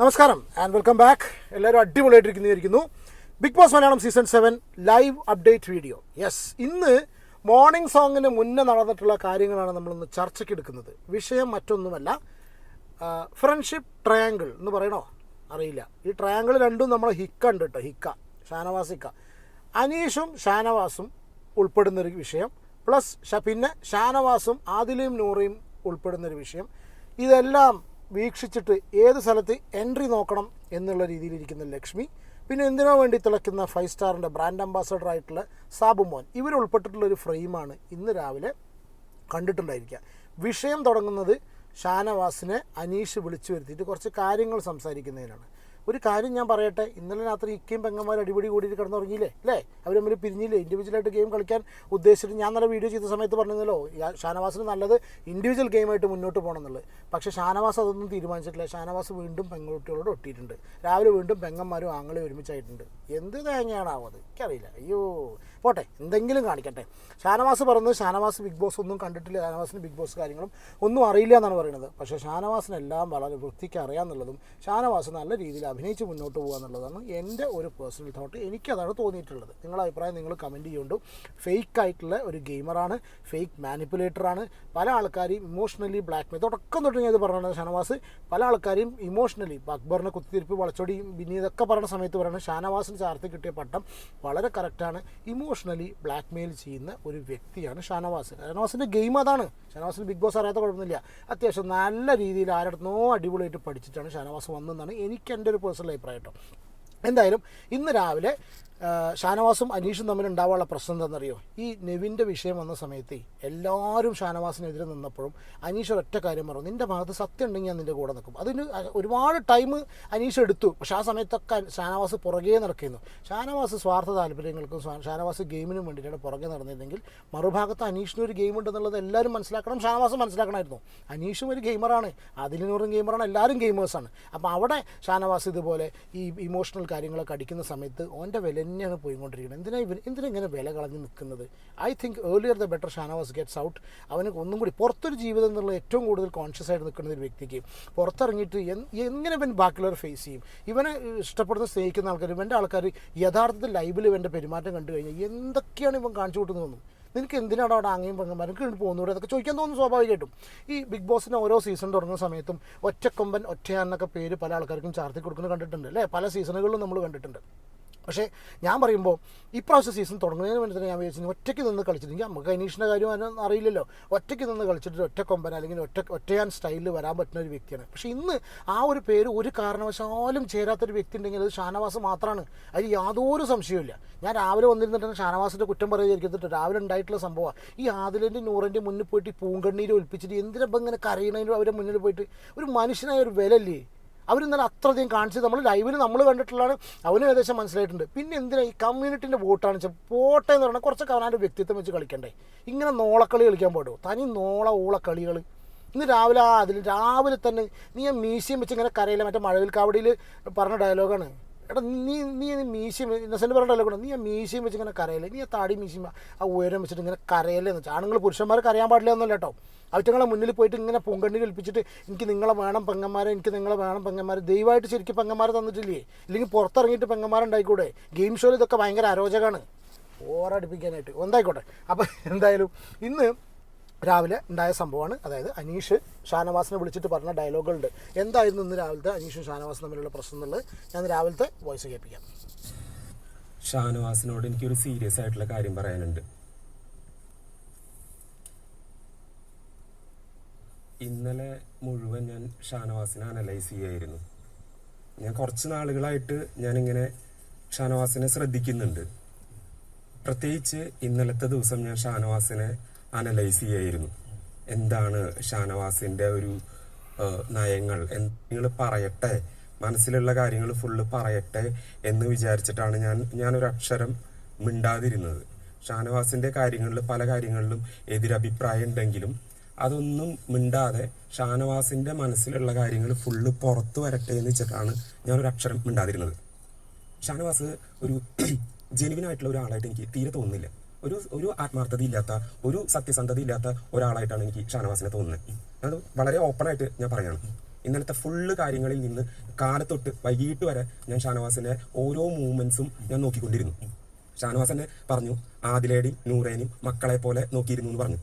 നമസ്കാരം and welcome back എല്ലാവരും അടിപൊളിയായിട്ടിരിക്കുന്നു. Big Boss Malayalam season seven live update video yes ഇന്ന് morning സോങ്ങിന് മുന്നേ നടന്നിട്ടുള്ള കാര്യങ്ങളാണ് നമ്മളിന്ന് ചർച്ചയ്ക്ക് എടുക്കുന്നത്. വിഷയം മറ്റൊന്നുമല്ല. ഫ്രണ്ട്ഷിപ്പ് ട്രയാങ്കിൾ എന്ന് പറയണോ? അറിയില്ല. ഈ ട്രയാങ്കിൾ രണ്ടും നമ്മൾ ഹിക്ക ഉണ്ട് കേട്ടോ ഹിക്ക ഷാനവാസ് ഹിക്ക. അനീഷും ഷാനവാസും ഉൾപ്പെടുന്നൊരു വിഷയം. പ്ലസ് പിന്നെ ഷാനവാസും ആദിലയും നൂറയും ഉൾപ്പെടുന്നൊരു വിഷയം. ഇതെല്ലാം വീക്ഷിച്ചിട്ട് ഏത് സ്ഥലത്ത് എൻട്രി നോക്കണം എന്നുള്ള രീതിയിലിരിക്കുന്ന ലക്ഷ്മി പിന്നെ എന്തിനോ വേണ്ടി തിളയ്ക്കുന്ന ഫൈവ് സ്റ്റാറിന്റെ ബ്രാൻഡ് അംബാസഡർ ആയിട്ടുള്ള സാബു മോൻ. ഇവരുൾപ്പെട്ടിട്ടുള്ള ഒരു ഫ്രെയിമാണ് ഇന്ന് രാവിലെ കണ്ടിട്ടുണ്ടായിരിക്കുക. വിഷയം തുടങ്ങുന്നത് ഷാനവാസിനെ അനീഷ് വിളിച്ചു വരുത്തിയിട്ട് കുറച്ച് കാര്യങ്ങൾ സംസാരിക്കുന്നതിനാണ്. ഒരു കാര്യം ഞാൻ പറയട്ടെ ഇന്നലെ രാത്രി ഇക്കയും പെങ്ങന്മാർ അടിപൊളി കൂടിയിട്ട് കിടന്നുറങ്ങിയില്ലേ? അല്ലേ? അവർ തമ്മിൽ പിരിഞ്ഞില്ലേ? ഇൻഡിവിജ്വലായിട്ട് ഗെയിം കളിക്കാൻ ഉദ്ദേശിച്ചിട്ട് ഞാൻ നല്ല വീഡിയോ ചെയ്ത സമയത്ത് പറഞ്ഞല്ലോ ഷാനവാസിന് നല്ലത് ഇൻഡിവിജ്വൽ ഗെയിമായിട്ട് മുന്നോട്ട് പോകണം എന്നുള്ളത്. പക്ഷേ ഷാനവാസ് അതൊന്നും തീരുമാനിച്ചിട്ടില്ല. ഷാനവാസ് വീണ്ടും പെൺകുട്ടികളോട് ഒട്ടിയിട്ടുണ്ട്. രാവിലെ വീണ്ടും പെങ്ങന്മാരും ആങ്ങളും ഒരുമിച്ചായിട്ടുണ്ട്. എന്ത് തേങ്ങയാണാവോ അത്? എനിക്കറിയില്ല. അയ്യോ പോട്ടെ എന്തെങ്കിലും കാണിക്കട്ടെ. ഷാനവാസ് പറയുന്നത് ഷാനവാസ് ബിഗ് ബോസ് ഒന്നും കണ്ടിട്ടില്ല ഷാനവാസിന് ബിഗ് ബോസ് കാര്യങ്ങളും ഒന്നും അറിയില്ല എന്നാണ് പറയുന്നത്. പക്ഷേ ഷാനവാസിനെല്ലാം വളരെ വൃത്തിക്ക് അറിയാമെന്നുള്ളതും ഷാനവാസ് നല്ല രീതിയിൽ അഭിനയിച്ച് മുന്നോട്ട് പോകുക എന്നുള്ളതാണ് എന്റെ ഒരു പേഴ്സണൽ തോട്ട് എനിക്കതാണ് തോന്നിയിട്ടുള്ളത്. നിങ്ങളുടെ അഭിപ്രായം നിങ്ങൾ കമന്റ് ചെയ്യുന്നുണ്ട്. ഫേക്ക് ആയിട്ടുള്ള ഒരു ഗെയിമറാണ് ഫേക്ക് മാനിപ്പുലേറ്ററാണ് പല ആൾക്കാരെയും ഇമോഷണലി ബ്ലാക്ക് മെയിൽ തുടക്കം തൊട്ട് ഞാൻ ഇത് പറഞ്ഞത് ഷാനവാസ്. പല ആൾക്കാരെയും ഇമോഷണലി അക്ബറിനെ കുത്തിരിപ്പ് വളച്ചൊടിയും പിന്നെ ഇതൊക്കെ പറയുന്ന സമയത്ത് പറയുന്നത് ഷാനവാസിന് ചാർത്തി കിട്ടിയ പട്ടം വളരെ കറക്റ്റാണ് ഇമോഷണലി ബ്ലാക്ക് മെയിൽ ചെയ്യുന്ന ഒരു വ്യക്തിയാണ് ഷാനവാസ്. ഷാനവാസിന്റെ ഗെയിം അതാണ്. ഷാനവാസിന് ബിഗ് ബോസ് അറിയാത്ത കുഴപ്പമൊന്നുമില്ല. അത്യാവശ്യം നല്ല രീതിയിൽ ആരടുന്നോ അടിപൊളിയായിട്ട് പഠിച്ചിട്ടാണ് ഷാനവാസ് വന്നതെന്നാണ് എനിക്ക് എന്റെ ഒരു പേഴ്സണൽ അഭിപ്രായം കേട്ടോ. എന്തായാലും ഇന്ന് രാവിലെ ഷാനവാസും അനീഷും തമ്മിൽ ഉണ്ടാവാനുള്ള പ്രശ്നം എന്താണെന്നറിയോ? ഈ നെവിന്റെ വിഷയം വന്ന സമയത്ത് എല്ലാവരും ഷാനവാസിനെതിരെ നിന്നപ്പോഴും അനീഷ് ഒരൊറ്റ കാര്യം പറഞ്ഞു. നിന്റെ ഭാഗത്ത് സത്യം ഉണ്ടെങ്കിൽ ഞാൻ നിന്റെ കൂടെ നിൽക്കും. അതിന് ഒരുപാട് ടൈം അനീഷ് എടുത്തു. പക്ഷെ ആ സമയത്തൊക്കെ ഷാനവാസ് പുറകെ നടക്കുന്നു. ഷാനവാസ് സ്വാർത്ഥ താല്പര്യങ്ങൾക്കും ഷാനവാസ് ഗെയിമിനും വേണ്ടിയിട്ടാണ് പുറകെ നടന്നിരുന്നെങ്കിൽ മറുഭാഗത്ത് അനീഷിന് ഒരു ഗെയിം ഉണ്ടെന്നുള്ളത് എല്ലാവരും മനസ്സിലാക്കണം. ഷാനവാസ് മനസ്സിലാക്കണമായിരുന്നു. അനീഷും ഒരു ഗെയിമറാണ്. അതിലിനൂറും ഗെയിമറാണ്. എല്ലാവരും ഗെയിമേഴ്സാണ്. അപ്പോൾ അവിടെ ഷാനവാസ് ഇതുപോലെ ഈ ഇമോഷണൽ കാര്യങ്ങളൊക്കെ അടിക്കുന്ന സമയത്ത് ഓന്റെ വില തന്നെയാണ് പോയിക്കൊണ്ടിരിക്കുന്നത്. എന്തിനാ ഇവർ എന്തിനാ ഇങ്ങനെ വില കളഞ്ഞ് നിൽക്കുന്നത്? I think earlier the better Shanavas gets out അവന് ഒന്നും കൂടി പുറത്തൊരു ജീവിതം എന്നുള്ള ഏറ്റവും കൂടുതൽ കോൺഷ്യസ് ആയിട്ട് നിൽക്കുന്ന ഒരു വ്യക്തിക്ക് പുറത്തിറങ്ങിയിട്ട് എങ്ങനെ ഇവൻ ബാക്കിയുള്ളവർ ഫേസ് ചെയ്യും? ഇവനെ ഇഷ്ടപ്പെടുന്ന സ്നേഹിക്കുന്ന ആൾക്കാർ ഇവന്റെ ആൾക്കാർ യഥാർത്ഥത്തിൽ ലൈവിൽ ഇവന്റെ പെരുമാറ്റം കണ്ടു കഴിഞ്ഞാൽ എന്തൊക്കെയാണ് ഇവൻ കാണിച്ചു കൂട്ടുന്നത് തോന്നും നിനക്ക് എന്തിനാണ് അവിടെ ആങ്ങയും പെങ്ങന്മാരും കണ്ടു പോകുന്നൂടെ അതൊക്കെ ചോദിക്കാൻ തോന്നുന്നു സ്വാഭാവികമായിട്ടും. ഈ ബിഗ് ബോസിന്റെ ഓരോ സീസൺ തുടങ്ങുന്ന സമയത്തും ഒറ്റക്കൊമ്പൻ ഒറ്റയാന്നൊക്കെ പേര് പല ആൾക്കാർക്കും ചാർത്തി കൊടുക്കുന്നത് കണ്ടിട്ടുണ്ട് അല്ലേ? പല സീസണുകളിലും നമ്മൾ കണ്ടിട്ടുണ്ട്. പക്ഷേ ഞാൻ പറയുമ്പോൾ ഇപ്രാവശ്യം സീസൺ തുടങ്ങുന്നതിന് വേണ്ടി തന്നെ ഞാൻ വിചാരിച്ചു ഒറ്റയ്ക്ക് നിന്ന് കളിച്ചിട്ടെങ്കിൽ നമുക്ക് അനീഷിന്റെ കാര്യം അതിനൊന്നും അറിയില്ലല്ലോ. ഒറ്റയ്ക്ക് നിന്ന് കളിച്ചിട്ട് ഒറ്റ കൊമ്പൻ അല്ലെങ്കിൽ ഒറ്റ ഒറ്റയാൻ സ്റ്റൈലിൽ വരാൻ പറ്റുന്ന ഒരു വ്യക്തിയാണ്. പക്ഷേ ഇന്ന് ആ ഒരു പേര് ഒരു കാരണവശാലും ചേരാത്തൊരു വ്യക്തി ഉണ്ടെങ്കിൽ അത് ഷാനവാസ് മാത്രമാണ് അതിൽ യാതൊരു സംശയവുമില്ല. ഞാൻ രാവിലെ വന്നിരുന്നിട്ട് ഷാനവാസിന്റെ കുറ്റം പറയുകയായിരിക്കത്തിട്ട് രാവിലെ ഉണ്ടായിട്ടുള്ള സംഭവമാണ് ഈ ആദിലിന്റെ നൂറിന്റെ മുന്നിൽ പോയിട്ട് ഈ പൂങ്കണ്ണീര് ഒലിപ്പിച്ചിട്ട് എന്തിനപ്പം ഇങ്ങനെ കരയണതിനും അവരുടെ മുന്നിൽ പോയിട്ട്? ഒരു മനുഷ്യനായ ഒരു വിലല്ലേ അവർ ഇന്നലെ അത്രയധികം കാണിച്ചത് നമ്മൾ ലൈവിൽ നമ്മൾ കണ്ടിട്ടുള്ളതാണ്. അവനും ഏകദേശം മനസ്സിലായിട്ടുണ്ട്. പിന്നെ എന്തിനാ ഈ കമ്മ്യൂണിറ്റിന്റെ വോട്ടാണ് വെച്ചാൽ പോട്ടെ എന്ന് പറഞ്ഞാൽ കുറച്ചൊക്കെ അവനാന്റെ വ്യക്തിത്വം വെച്ച് കളിക്കണ്ടേ. ഇങ്ങനെ നോളക്കളി കളിക്കാൻ പാടുമോ തനി നോള ഓള കളികൾ ഇന്ന് രാവിലെ അതിൽ രാവിലെ തന്നെ നീ ആ മ്യൂസിയം വെച്ച് ഇങ്ങനെ കരയില്ല മറ്റേ മഴവിൽ കാവടിയിൽ പറഞ്ഞ ഡയലോഗാണ് എടാ നീ നീ മ്യൂസിയം ഇന്നസെന്റ് പറഞ്ഞ ഡയലോഗാണ് നീ ആ മ്യൂസിയം വെച്ച് ഇങ്ങനെ കരയില്ല നീ ആ താടി മ്യൂസിയം ആ ഉയരം വെച്ചിട്ട് ഇങ്ങനെ കരയില്ലെന്ന് വെച്ചാൽ ആണുങ്ങൾ പുരുഷന്മാർക്ക് അറിയാൻ പാടില്ല എന്നല്ല കേട്ടോ. അവറ്റങ്ങളെ മുന്നിൽ പോയിട്ട് ഇങ്ങനെ പൂങ്കണ്ണി കൽപ്പിച്ചിട്ട് എനിക്ക് നിങ്ങളെ വേണം പെങ്ങന്മാരെ എനിക്ക് നിങ്ങളെ വേണം പെങ്ങന്മാരെ. ദയവായിട്ട് ശരിക്കും പെങ്ങന്മാരെ തന്നിട്ടില്ലേ? ഇല്ലെങ്കിൽ പുറത്തിറങ്ങിയിട്ട് പെങ്ങന്മാരുണ്ടായിക്കൂടെ ഗെയിം ഷോയിൽ ഇതൊക്കെ ഭയങ്കര അരോചകമാണ്. ഓറടിപ്പിക്കാനായിട്ട്. എന്തായിക്കോട്ടെ അപ്പം എന്തായാലും ഇന്ന് രാവിലെ ഉണ്ടായ സംഭവമാണ്. അതായത് അനീഷ് ഷാനവാസിനെ വിളിച്ചിട്ട് പറഞ്ഞ ഡയലോഗുകളുണ്ട്. എന്തായിരുന്നു ഇന്ന് രാവിലത്തെ അനീഷും ഷാനവാസും തമ്മിലുള്ള പ്രശ്നം എന്നുള്ളത് ഞാൻ രാവിലത്തെ വോയിസ് കേൾപ്പിക്കാം. ഷാനവാസിനോട് എനിക്കൊരു സീരിയസ് ആയിട്ടുള്ള കാര്യം പറയാനുണ്ട്. ഇന്നലെ മുഴുവൻ ഞാൻ ഷാനവാസിനെ അനലൈസ് ചെയ്യായിരുന്നു. ഞാൻ കുറച്ച് നാളുകളായിട്ട് ഞാനിങ്ങനെ ഷാനവാസിനെ ശ്രദ്ധിക്കുന്നുണ്ട്. പ്രത്യേകിച്ച് ഇന്നലത്തെ ദിവസം ഞാൻ ഷാനവാസിനെ അനലൈസ് ചെയ്യായിരുന്നു. എന്താണ് ഷാനവാസിന്റെ ഒരു നയങ്ങൾ? നിങ്ങൾ പറയട്ടെ? മനസ്സിലുള്ള കാര്യങ്ങൾ ഫുള്ള് പറയട്ടെ എന്ന് വിചാരിച്ചിട്ടാണ് ഞാൻ ഞാനൊരു അക്ഷരം മിണ്ടാതിരുന്നത്. ഷാനവാസിന്റെ കാര്യങ്ങളിൽ പല കാര്യങ്ങളിലും എതിരഭിപ്രായം ഉണ്ടെങ്കിലും അതൊന്നും മിണ്ടാതെ ഷാനവാസിന്റെ മനസ്സിലുള്ള കാര്യങ്ങൾ ഫുള്ള് പുറത്ത് വരട്ടെ എന്ന് വെച്ചിട്ടാണ് ഒരു അക്ഷരം മിണ്ടാതിരുന്നത്. ഷാനവാസ് ഒരു ജെനുവിൻ ആയിട്ടുള്ള ഒരാളായിട്ട് എനിക്ക് തീരെ തോന്നുന്നില്ല. ഒരു ഒരു ആത്മാർത്ഥത ഇല്ലാത്ത ഒരു സത്യസന്ധത ഇല്ലാത്ത ഒരാളായിട്ടാണ് എനിക്ക് ഷാനവാസിനെ തോന്നുന്നത്. അത് വളരെ ഓപ്പൺ ആയിട്ട് ഞാൻ പറയാണ്. ഇന്നലത്തെ ഫുള്ള് കാര്യങ്ങളിൽ നിന്ന് കാലത്തൊട്ട് വൈകിട്ട് വരെ ഞാൻ ഷാനവാസിന്റെ ഓരോ മൂവ്മെന്റ്സും ഞാൻ നോക്കിക്കൊണ്ടിരുന്നു. ഷാനവാസ് തന്നെ പറഞ്ഞു ആദിലേടെയും നൂറേനെയും മക്കളെ പോലെ നോക്കിയിരുന്നു എന്ന് പറഞ്ഞു.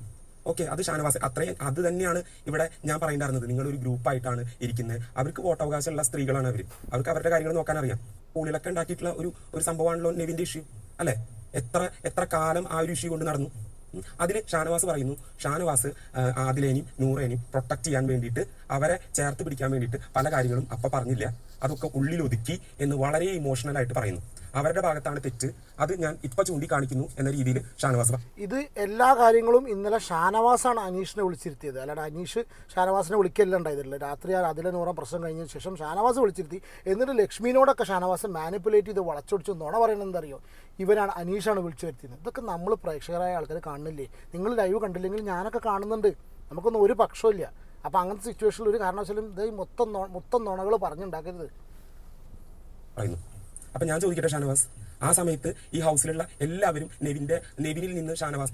ഓക്കെ അത് ഷാനവാസ് അത്രയും അത് തന്നെയാണ് ഇവിടെ ഞാൻ പറയേണ്ടായിരുന്നത്. നിങ്ങൾ ഒരു ഗ്രൂപ്പായിട്ടാണ് ഇരിക്കുന്നത്. അവർക്ക് വോട്ടവകാശമുള്ള സ്ത്രീകളാണ് അവർ അവർക്ക് അവരുടെ കാര്യങ്ങൾ നോക്കാൻ അറിയാം. സ്കൂളിലൊക്കെ ഉണ്ടാക്കിയിട്ടുള്ള ഒരു ഒരു സംഭവമാണല്ലോ നെവിന്റെ ഇഷ്യൂ അല്ലെ? എത്ര എത്ര കാലം ആ ഒരു ഇഷ്യൂ കൊണ്ട് നടന്നു? അതിൽ ഷാനവാസ് പറയുന്നു ഷാനവാസ് ആദിലേനെയും നൂറേനെയും പ്രൊട്ടക്ട് ചെയ്യാൻ വേണ്ടിയിട്ട് അവരെ ചേർത്ത് പിടിക്കാൻ വേണ്ടിയിട്ട് പല കാര്യങ്ങളും അപ്പ പറഞ്ഞില്ല. അതൊക്കെ ഉള്ളിലൊതുക്കി എന്ന് വളരെ ഇമോഷണൽ ആയിട്ട് പറയുന്നു. അവരുടെ ഭാഗത്താണ് തെറ്റ്. അത് ഞാൻ ഇപ്പൊ ചൂണ്ടിക്കാണിക്കുന്നു എന്ന രീതിയിൽ ഷാനവാസ് ഇത് എല്ലാ കാര്യങ്ങളും ഇന്നലെ ഷാനവാസാണ് അനീഷിനെ വിളിച്ചിരുത്തിയത്. അല്ലാണ്ട് അനീഷ് ഷാനവാസിനെ വിളിക്കല്ല ഉണ്ടായതല്ല രാത്രി ആ അതിലെ നൂറാം പ്രശ്നം കഴിഞ്ഞതിന് ശേഷം ഷാനവാസ് വിളിച്ചിരുത്തി. എന്നിട്ട് ലക്ഷ്മിനോടൊക്കെ ഷാനവാസ് മാനിപ്പുലേറ്റ് ചെയ്ത് വളച്ചൊടിച്ച് നുണ പറയുന്നത് എന്തറിയോ ഇവരാണ് അനീഷാണ് വിളിച്ചു വരുത്തിയത്. ഇതൊക്കെ നമ്മൾ പ്രേക്ഷകരായ ആൾക്കാർ കാണുന്നില്ലേ? നിങ്ങൾ ലൈവ് കണ്ടില്ലെങ്കിൽ ഞാനൊക്കെ കാണുന്നുണ്ട്. നമുക്കൊന്നും ഒരു പക്ഷമില്ല അപ്പോൾ അങ്ങനത്തെ സിറ്റുവേഷനിൽ ഒരു കാരണവശാലും ഇത് മൊത്തം മൊത്തം നുണകൾ പറഞ്ഞുണ്ടാക്കരുത്. പറയുന്നു. അപ്പൊ ഞാൻ ചോദിക്കട്ടെ ഷാനവാസ്? ആ സമയത്ത് ഈ ഹൗസിലുള്ള എല്ലാവരും നെവിന്റെ നെവിനിൽ നിന്ന് ഷാനവാസ്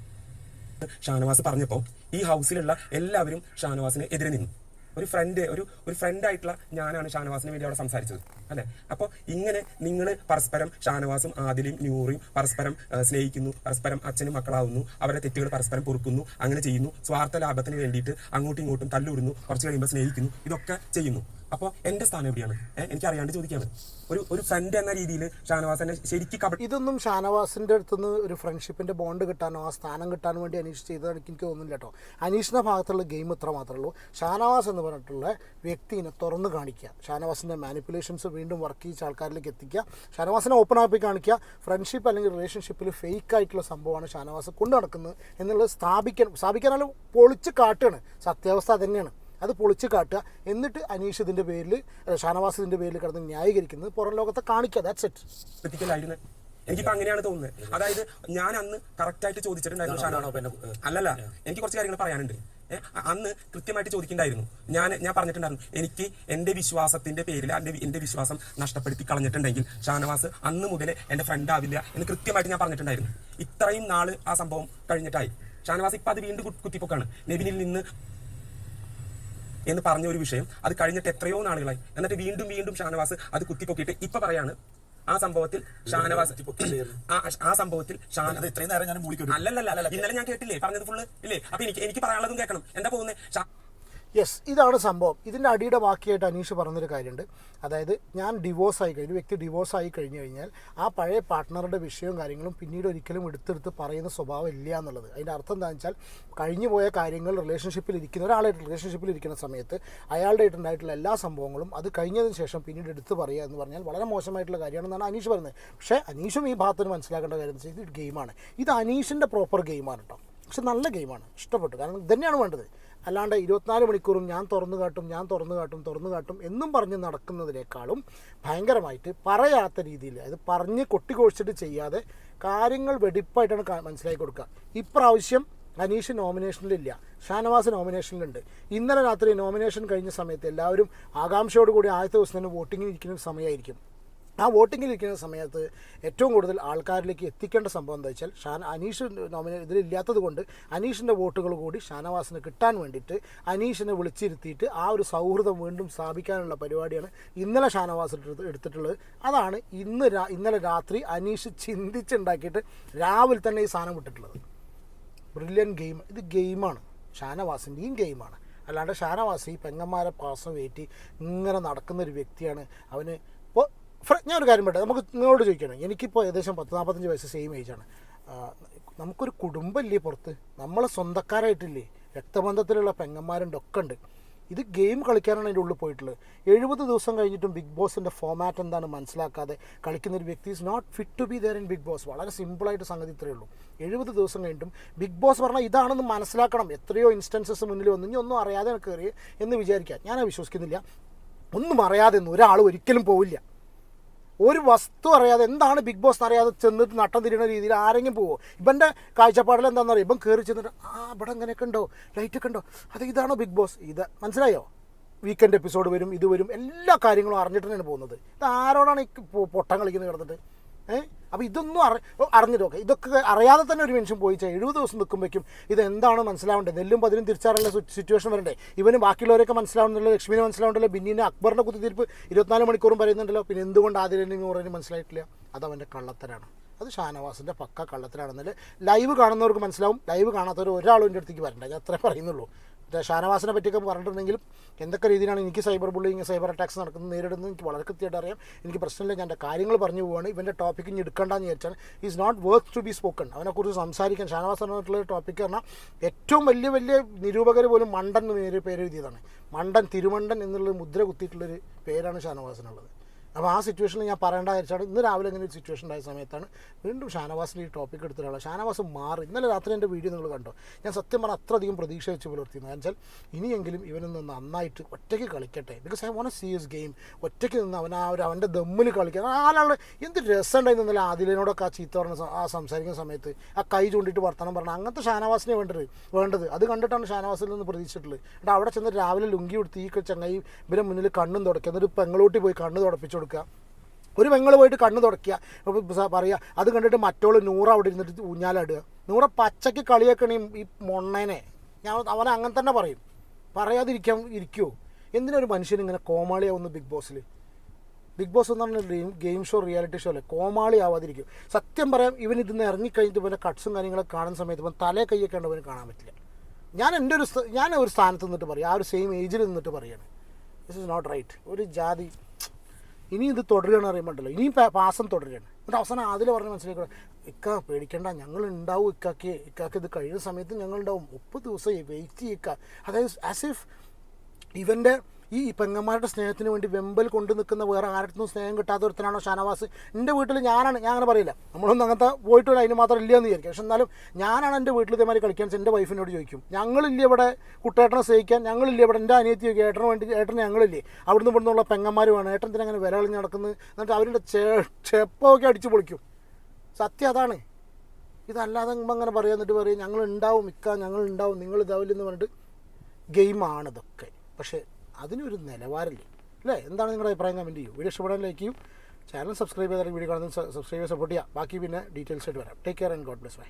ഷാനവാസ് പറഞ്ഞപ്പോ ഈ ഹൗസിലുള്ള എല്ലാവരും ഷാനവാസിന് എതിരെ നിന്നു. ഒരു ഫ്രണ്ട് ഒരു ഒരു ഫ്രണ്ട് ആയിട്ടുള്ള ഞാനാണ് ഷാനവാസിന് വേണ്ടി അവിടെ സംസാരിച്ചത് അല്ലെ? അപ്പോൾ ഇങ്ങനെ നിങ്ങൾ പരസ്പരം ഷാനവാസും ആദിലും ന്യൂറിയും പരസ്പരം സ്നേഹിക്കുന്നു പരസ്പരം അച്ഛനും മക്കളാവുന്നു അവരുടെ തെറ്റുകൾ പരസ്പരം പൊറുക്കുന്നു അങ്ങനെ ചെയ്യുന്നു സ്വാർത്ഥ ലാഭത്തിന് വേണ്ടിയിട്ട് അങ്ങോട്ടും ഇങ്ങോട്ടും തല്ലുവിടുന്നു കുറച്ച് കഴിയുമ്പോൾ സ്നേഹിക്കുന്നു ഇതൊക്കെ ചെയ്യുന്നു. അപ്പോൾ എന്റെ സ്ഥാനം എവിടെയാണ്? എനിക്ക് അറിയാണ്ട് ചോദിക്കാണ് ഒരു ഒരു ഫ്രണ്ട് എന്ന രീതിയിൽ ഷാനവാസനെ ശരിക്കും ഇതൊന്നും ഷാനവാസിന്റെ അടുത്തുനിന്ന് ഒരു ഫ്രണ്ട്ഷിപ്പിന്റെ ബോണ്ട് കിട്ടാനോ ആ സ്ഥാനം കിട്ടാനോ വേണ്ടി അനീഷ് ചെയ്തതാണ് എനിക്ക് തോന്നുന്നില്ല കേട്ടോ അനീഷിന്റെ ഭാഗത്തുള്ള ഗെയിം ഇത്ര മാത്രമേ ഉള്ളൂ. ഷാനവാസ് എന്ന് പറഞ്ഞിട്ടുള്ള വ്യക്തിനെ തുറന്ന് കാണിക്കുക. ഷാനവാസിന്റെ മാനിപ്പുലേഷൻസ് വീണ്ടും വർക്ക് ചെയ്യിച്ച ആൾക്കാരിലേക്ക് എത്തിക്കുക. ഷാനവാസിനെ ഓപ്പൺ ആപ്പി കാണിക്കുക. ഫ്രണ്ട്ഷിപ്പ് അല്ലെങ്കിൽ റിലേഷൻഷിപ്പിൽ ഫേക്ക് ആയിട്ടുള്ള സംഭവമാണ് ഷാനവാസ് കൊണ്ടു നടക്കുന്നത് എന്നുള്ളത് സ്ഥാപിക്കാൻ സ്ഥാപിക്കാനാലും പൊളിച്ച് കാട്ടുകയാണ്. സത്യാവസ്ഥ തന്നെയാണ്. അത് പൊളിച്ച് കാട്ടുക. എന്നിട്ട് അനീഷ് ഇതിന്റെ പേരിൽ ഷാനവാസിന്റെ ഷാനവാസ് ഇതിന്റെ പേരിൽ കിടന്ന് ന്യായീകരിക്കുന്നത് പുറം ലോകത്തെ കാണിക്കുക. ദാറ്റ്സ് ഇറ്റ് എനിക്കിപ്പോ അങ്ങനെയാണ് തോന്നുന്നത്. അതായത് ഞാൻ അന്ന് കറക്റ്റ് ആയിട്ട് ചോദിച്ചിട്ടുണ്ടായിരുന്നു ഷാനവാസ്. അല്ലല്ല എനിക്ക് കുറച്ച് കാര്യങ്ങൾ പറയാനുണ്ട്. അന്ന് കൃത്യമായിട്ട് ചോദിക്കണ്ടായിരുന്നു ഞാൻ ഞാൻ പറഞ്ഞിട്ടുണ്ടായിരുന്നു എനിക്ക് എന്റെ വിശ്വാസത്തിന്റെ പേരിൽ എന്റെ വിശ്വാസം നഷ്ടപ്പെടുത്തി കളഞ്ഞിട്ടുണ്ടെങ്കിൽ ഷാനവാസ് അന്ന് മുതൽ എന്റെ ഫ്രണ്ട് ആവില്ല എന്ന് കൃത്യമായിട്ട് ഞാൻ പറഞ്ഞിട്ടുണ്ടായിരുന്നു. ഇത്രയും നാൾ ആ സംഭവം കഴിഞ്ഞിട്ടായി. ഷാനവാസ് ഇപ്പൊ അത് വീണ്ടും കുത്തിപ്പൊക്കാണ്. നെവിനിൽ നിന്ന് എന്ന് പറഞ്ഞ ഒരു വിഷയം അത് കഴിഞ്ഞിട്ട് എത്രയോ നാളുകളായി. എന്നിട്ട് വീണ്ടും വീണ്ടും ഷാനവാസ് അത് കുത്തിപ്പൊക്കിയിട്ട് ഇപ്പൊ പറയാണ് ആ സംഭവത്തിൽ ഷാനവാസ് ആ സംഭവത്തിൽ ഷാന അത് ഇത്രയും നേരം ഞാൻ അല്ലല്ല ഇന്നലെ ഞാൻ കേട്ടില്ലേ? പറഞ്ഞത് ഫുള്ള് ഇല്ലേ? അപ്പൊ എനിക്ക് എനിക്ക് പറയാനുള്ളതും കേൾക്കണം. എന്താ പോകുന്നത് യെസ് ഇതാണ് സംഭവം. ഇതിന്റെ അടിയുടെ ബാക്കിയായിട്ട് അനീഷ് പറഞ്ഞൊരു കാര്യമുണ്ട്. അതായത് ഞാൻ ഡിവോഴ്സ് ആയി കഴിഞ്ഞു. വ്യക്തി ഡിവോഴ്സ് ആയി കഴിഞ്ഞു കഴിഞ്ഞാൽ ആ പഴയ പാർട്ട്ണറുടെ വിഷയവും കാര്യങ്ങളും പിന്നീട് ഒരിക്കലും എടുത്തെടുത്ത് പറയുന്ന സ്വഭാവം ഇല്ല എന്നുള്ളത്. അതിന്റെ അർത്ഥം എന്താണെന്ന് വെച്ചാൽ കഴിഞ്ഞു പോയ കാര്യങ്ങൾ റിലേഷൻഷിപ്പിൽ ഇരിക്കുന്ന ഒരാളായിട്ട് റിലേഷൻഷിപ്പിൽ ഇരിക്കുന്ന സമയത്ത് അയാളുടെ ആയിട്ടുണ്ടായിട്ടുള്ള എല്ലാ സംഭവങ്ങളും അത് കഴിഞ്ഞതിന് ശേഷം പിന്നീട് എടുത്ത് പറയുക എന്ന് പറഞ്ഞാൽ വളരെ മോശമായിട്ടുള്ള കാര്യമാണെന്നാണ് അനീഷ് പറയുന്നത് പക്ഷേ അനീഷും ഈ ഭാഗത്തിന് മനസ്സിലാക്കേണ്ട കാര്യം എന്ന് വെച്ചാൽ ഇത് ഗെയിമാണ് ഇത് അനീഷിന്റെ പ്രോപ്പർ ഗെയിമാണ് കേട്ടോ പക്ഷെ നല്ല ഗെയിമാണ് ഇഷ്ടപ്പെട്ടു. കാരണം ഇത് തന്നെയാണ് വേണ്ടത്. അല്ലാണ്ട് ഇരുപത്തിനാല് മണിക്കൂറും ഞാൻ തുറന്നു കാട്ടും ഞാൻ തുറന്നു കാട്ടും തുറന്നു കാട്ടും എന്നും പറഞ്ഞ് നടക്കുന്നതിനേക്കാളും ഭയങ്കരമായിട്ട് പറയാത്ത രീതിയിൽ അത് പറഞ്ഞ് കൊട്ടിക്കൊഴിച്ചിട്ട് ചെയ്യാതെ കാര്യങ്ങൾ വെടിപ്പായിട്ടാണ് മനസ്സിലാക്കി കൊടുക്കുക. ഇപ്രാവശ്യം അനീഷ് നോമിനേഷനിലില്ല. ഷാനവാസ് നോമിനേഷനിലുണ്ട്. ഇന്നലെ രാത്രി നോമിനേഷൻ കഴിഞ്ഞ സമയത്ത് എല്ലാവരും ആകാംക്ഷയോടുകൂടി ആദ്യത്തെ ദിവസം തന്നെ വോട്ടിങ്ങിന് ഇരിക്കുന്ന സമയമായിരിക്കും. ആ വോട്ടിങ്ങിൽ ഇരിക്കുന്ന സമയത്ത് ഏറ്റവും കൂടുതൽ ആൾക്കാരിലേക്ക് എത്തിക്കേണ്ട സംഭവം എന്താ വെച്ചാൽ ഷാൻ അനീഷ് നോമിനെ ഇതിലില്ലാത്തത് കൊണ്ട് അനീഷിന്റെ വോട്ടുകൾ കൂടി ഷാനവാസിന് കിട്ടാൻ വേണ്ടിയിട്ട് അനീഷിനെ വിളിച്ചിരുത്തിയിട്ട് ആ ഒരു സൗഹൃദം വീണ്ടും സ്ഥാപിക്കാനുള്ള പരിപാടിയാണ് ഇന്നലെ ഷാനവാസ് എടുത്തിട്ടുള്ളത്. അതാണ് ഇന്ന് ഇന്നലെ രാത്രി അനീഷ് ചിന്തിച്ചുണ്ടാക്കിയിട്ട് രാവിലെ തന്നെ ഈ സാധനം വിട്ടിട്ടുള്ളത്. ബ്രില്യൻ ഗെയിം ഇത് ഗെയിമാണ്. ഷാനവാസിന്റെയും ഗെയിമാണ്. അല്ലാണ്ട് ഷാനവാസ് ഈ പെങ്ങന്മാരെ പാസം വേറ്റി ഇങ്ങനെ നടക്കുന്ന ഒരു വ്യക്തിയാണ്. അവന് ഞാൻ ഒരു കാര്യം പറയട്ടെ. നമുക്ക് നിങ്ങളോട് ചോദിക്കണം. എനിക്കിപ്പോൾ ഏകദേശം പത്ത് നാൽപ്പത്തഞ്ച് വയസ്സ് സെയിം ഏജാണ് നമുക്കൊരു കുടുംബമില്ലേ പുറത്ത്? നമ്മളെ സ്വന്തക്കാരായിട്ടില്ലേ? രക്തബന്ധത്തിലുള്ള പെങ്ങന്മാരുണ്ട് ഒക്കെ ഉണ്ട്. ഇത് ഗെയിം കളിക്കാനാണ് അതിന്റെ ഉള്ളിൽ പോയിട്ടുള്ളത്. എഴുപത് ദിവസം കഴിഞ്ഞിട്ടും ബിഗ് ബോസിന്റെ ഫോമാറ്റ് എന്താണ് മനസ്സിലാക്കാതെ കളിക്കുന്ന ഒരു വ്യക്തി is not fit to be there in Big Boss വളരെ സിമ്പിളായിട്ട് സംഗതി ഇത്രയേ ഉള്ളൂ. എഴുപത് ദിവസം കഴിഞ്ഞിട്ടും ബിഗ് ബോസ് പറഞ്ഞാൽ ഇതാണെന്ന് മനസ്സിലാക്കണം. എത്രയോ ഇൻസ്റ്റൻസസ് മുന്നിൽ വന്നു. ഇനി ഒന്നും അറിയാതെ കയറി എന്ന് വിചാരിക്കാം. ഞാൻ വിശ്വസിക്കുന്നില്ല. ഒന്നും അറിയാതെ ഒന്നും ഒരാൾ ഒരിക്കലും പോവില്ല. ഒരു വസ്തു അറിയാതെ എന്താണ് ബിഗ് ബോസ് അറിയാതെ ചെന്നിട്ട് നട്ടം തിരിയുന്ന രീതിയിൽ ആരെങ്കിലും പോവോ? ഇവന്റെ കാഴ്ചപ്പാടിൽ എന്താണെന്ന് അറിയാം? ഇപ്പം കയറി ചെന്നിട്ട് ആ ഇവിടെ അങ്ങനെയൊക്കെ ഉണ്ടോ? ലൈറ്റൊക്കെ ഉണ്ടോ? അത് ഇതാണോ ബിഗ് ബോസ്? ഇത് മനസ്സിലായോ? വീക്കെൻഡ് എപ്പിസോഡ് വരും ഇത് വരും എല്ലാ കാര്യങ്ങളും അറിഞ്ഞിട്ട് തന്നെയാണ് പോകുന്നത്. ഇത് ആരോടാണ് ഈ പൊട്ടം കളിക്കുന്നത് കിടന്നിട്ട്? ഏഹ് അപ്പോൾ ഇതൊന്നും അറി അറിഞ്ഞിട്ട് ഓക്കെ ഇതൊക്കെ അറിയാതെ തന്നെ ഒരു മനുഷ്യൻ പോയി എഴുപത് ദിവസം നിൽക്കുമ്പോഴേക്കും ഇത് എന്താണ് മനസ്സിലാവേണ്ടത്? നെല്ലും പതിനും തിരിച്ചറിയുള്ള സിറ്റുവേഷൻ വരണ്ടേ? ഇവനും ബാക്കിയുള്ളവരൊക്കെ മനസ്സിലാവുന്നുണ്ടല്ലോ ലക്ഷ്മിനെ മനസ്സിലാവുണ്ടല്ലോ ബിന്നിനെ അക്ബറിന്റെ കുത്തിത്തിരിപ്പ് ഇരുപത്തിനാല് മണിക്കൂറും പറയുന്നുണ്ടല്ലോ. പിന്നെ എന്തുകൊണ്ട് ആദിലിനെ നൂറിന് മനസ്സിലായിട്ടില്ല? അത് അവന്റെ കള്ളത്തരാണ്. അത് ഷാനവാസിന്റെ പക്ക കള്ളത്തരാണെന്നല്ല? ലൈവ് കാണുന്നവർക്ക് മനസ്സിലാവും. ലൈവ് കാണാത്തവർ ഒരാളും എന്റെ അടുത്തേക്ക് വരണ്ട. ഞാൻ അത്രേ പറയുന്നുള്ളൂ. ഷാനവാസിനെ പറ്റിയൊക്കെ പറഞ്ഞിട്ടുണ്ടെങ്കിലും എന്തൊക്കെ രീതിയിലാണ് എനിക്ക് സൈബർ ബുള്ളിങ് സൈബർ അറ്റാക്സ് നടക്കുന്നത് നേരിടുന്നത് എനിക്ക് വളരെ കൃത്യമായിട്ട് അറിയാം. എനിക്ക് പ്രശ്നമില്ല ഞാൻ എന്റെ കാര്യങ്ങൾ പറഞ്ഞു പോവാണ്. ഇവന്റെ ടോപ്പിക്ക് ഇനി എടുക്കേണ്ടെന്ന് വിചാരിച്ചാൽ is not worth to be spoken അവനെക്കുറിച്ച് സംസാരിക്കാൻ ഷാനവാസ് പറഞ്ഞിട്ടുള്ള ടോപ്പിക്ക് പറഞ്ഞാൽ ഏറ്റവും വലിയ വലിയ നിരൂപകർ പോലും മണ്ടൻ എന്ന് പേര് പേര് എഴുതിയതാണ് മണ്ടൻ തിരുമണ്ടൻ എന്നുള്ള മുദ്ര കുത്തിയിട്ടുള്ളൊരു പേരാണ് ഷാനവാസിനുള്ളത്. അപ്പോൾ ആ സിറ്റുവേഷനിൽ ഞാൻ പറയേണ്ട വെച്ചാണ് ഇന്ന് രാവിലെ ഇങ്ങനെ ഒരു സിറ്റുവേഷൻ ഉണ്ടായ സമയത്താണ് വീണ്ടും ഷാനവാസിന്റെ ഈ ടോപ്പിക് എടുത്തിട്ടുള്ള ഷാനവാസ് മാറി. ഇന്നലെ രാത്രി എന്റെ വീഡിയോ നിങ്ങൾ കണ്ടോ? ഞാൻ സത്യം പറഞ്ഞാൽ അത്രയധികം പ്രതീക്ഷ വെച്ച് പുലർത്തിയിരുന്നു വെച്ചാൽ ഇനിയെങ്കിലും ഇവനൊന്ന് നന്നായിട്ട് ഒറ്റയ്ക്ക് കളിക്കട്ടെ. Because I won't see his game ഒറ്റയ്ക്ക് നിന്ന് അവൻ ആ ഒരു അവന്റെ ദമ്മിൽ കളിക്കാൻ. ആളുകൾ എന്ത് രസമുണ്ടായിരുന്നു ഇന്നലെ ആദിലിനോടൊക്കെ ആ ചീത്ത പറഞ്ഞ ആ സംസാരിക്കുന്ന സമയത്ത് ആ കൈ ചൂണ്ടിട്ട് വർത്തമാനം പറഞ്ഞാൽ അങ്ങനത്തെ ഷാനവാസിനെ വേണ്ടത് വേണ്ടത്. അത് കണ്ടിട്ടാണ് ഷാനവാസിൽ നിന്ന് പ്രതീക്ഷിച്ചിട്ടുള്ളത്. എന്നിട്ട് അവിടെ ചെന്ന് രാവിലെ ലുങ്കി കൊടുത്ത് ഈ ചങ്ങായി ഇവരെ മുന്നിൽ കണ്ണും തുടക്കുക എന്നിട്ട് പെങ്ങളോട്ടി പോയി കണ്ണ് തുടപ്പിച്ച് കൊടുക്കുക. ഒരു പെങ്ങൾ പോയിട്ട് കണ്ണ് തുടയ്ക്കുക. പറയുക അത് കണ്ടിട്ട് മറ്റോൾ നൂറ് അവിടെ ഇരുന്നിട്ട് ഊഞ്ഞാലിടുക. നൂറ പച്ചയ്ക്ക് കളിയാക്കണേ ഈ മൊണ്ണേനെ. ഞാൻ അവനെ അങ്ങനെ തന്നെ പറയും. പറയാതിരിക്കാൻ ഇരിക്കുമോ എന്തിനൊരു മനുഷ്യൻ ഇങ്ങനെ കോമാളിയാവുന്നു ബിഗ് ബോസിൽ ബിഗ് ബോസ് എന്ന് പറഞ്ഞ game game show reality show അല്ലേ? കോമാളി ആവാതിരിക്കും സത്യം പറയാം ഇവൻ ഇതിന്ന് ഇറങ്ങിക്കഴിഞ്ഞിട്ട് ഇവന്റെ കട്ട്സും കാര്യങ്ങളൊക്കെ കാണുന്ന സമയത്ത് ഇവൻ തലേ കൈയൊക്കെ ഉണ്ട് കാണാൻ പറ്റില്ല. ഞാൻ എന്റെ ഒരു ഞാൻ ഒരു സ്ഥാനത്ത് നിന്നിട്ട് പറയും. ആ ഒരു സെയിം ഏജിൽ നിന്നിട്ട് പറയാണ്. ദിസ് ഇസ് നോട്ട് റൈറ്റ് ഒരു ജാതി ഇനി ഇത് തുടരുകയാണ് അറിയുമ്പോണ്ടല്ലോ ഇനിയും പാസം തുടരുകയാണ്. എന്നിട്ട് അവസാനം അതിൽ പറഞ്ഞ് മനസ്സിലാക്കുക ഇക്ക പേടിക്കണ്ട. ഞങ്ങൾ ഉണ്ടാവും ഇക്കാക്ക്. ഇക്കാക്ക് ഇത് കഴിയുന്ന സമയത്ത് ഞങ്ങൾ ഉണ്ടാവും. മുപ്പത് ദിവസം വെയിറ്റ് ചെയ്യുക അതായത് ആസ് ഇഫ് ഇവന്റെ ഈ പെങ്ങന്മാരുടെ സ്നേഹത്തിന് വേണ്ടി വെമ്പൽ കൊണ്ടു നിൽക്കുന്ന വേറെ ആരുടെ സ്നേഹം കിട്ടാത്ത ഒരുത്തനാണോ ഷാനവാസ്? എന്റെ വീട്ടിൽ ഞാനാണ് ഞാൻ അങ്ങനെ പറയില്ല. നമ്മളൊന്നും അങ്ങനത്തെ പോയിട്ടില്ല അതിന് മാത്രം ഇല്ല എന്ന് വിചാരിക്കും. പക്ഷെ എന്നാലും ഞാനാണ് എന്റെ വീട്ടിൽ ഇതേമാതിരി കളിക്കാൻ എന്റെ വൈഫിനോട് ചോദിക്കും. ഞങ്ങളില്ല ഇവിടെ കുട്ടേട്ടനെ സ്നേഹിക്കാൻ ഞങ്ങളില്ല ഇവിടെ എന്റെ അനിയത്തി ചോദിക്കും ഏട്ടന് വേണ്ടി ഏട്ടന് ഞങ്ങളില്ലേ? അവിടുന്ന് ഇവിടുന്നുള്ള പെങ്ങന്മാർ വേണം. ഏട്ടൻ അങ്ങനെ വില കളിഞ്ഞ് നടക്കുന്നത് എന്നിട്ട് അവരുടെ ചെ ചെപ്പമൊക്കെ അടിച്ചു പൊളിക്കും. സത്യം അതാണ്. ഇതല്ലാതെ അങ്ങനെ പറയാൻ എന്നിട്ട് പറയും ഞങ്ങൾ ഉണ്ടാവും മിക്ക ഞങ്ങൾ ഉണ്ടാവും നിങ്ങൾ ഇതാവില്ലെന്ന് പറഞ്ഞിട്ട് ഗെയിമാണ് ഇതൊക്കെ പക്ഷേ അതിനൊരു നിലവാരമില്ലേ. അല്ലേ? എന്താണ് നിങ്ങളുടെ അഭിപ്രായം? കമന്റ് ചെയ്യൂ. വീഡിയോ ഇഷ്ടപ്പെടാൻ ലൈക്ക് ചെയ്യും. ചാനൽ സബ്സ്ക്രൈബ് ചെയ്താൽ വീഡിയോ കാണുന്നത് സബ്സ്ക്രൈബ് സപ്പോർട്ട് ചെയ്യുക ബാക്കി പിന്നെ ഡീറ്റെയിൽസ് ആയിട്ട് വരാം. Take care and God bless bye